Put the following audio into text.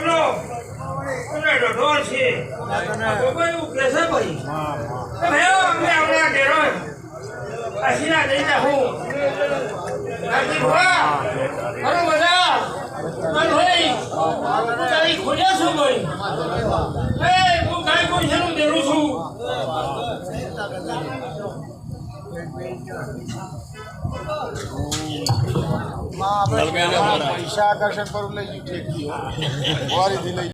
ખૂણાનો બદલો ડોડો છે. કોઈ એવું છે ભાઈ. તો ભાઈઓ અમે આવડા ડેરો આશીર્વાદ દઈને હું નાજી ભુવા હરો બધા. મન ભાઈ. તારી ખોલ્યા છું ભાઈ. એ, હું કાઈ કોઈ છે દેરું છું. પૈસા આકર્ષણ પર લઈ ગયું ઠેકી વારીથી લઈ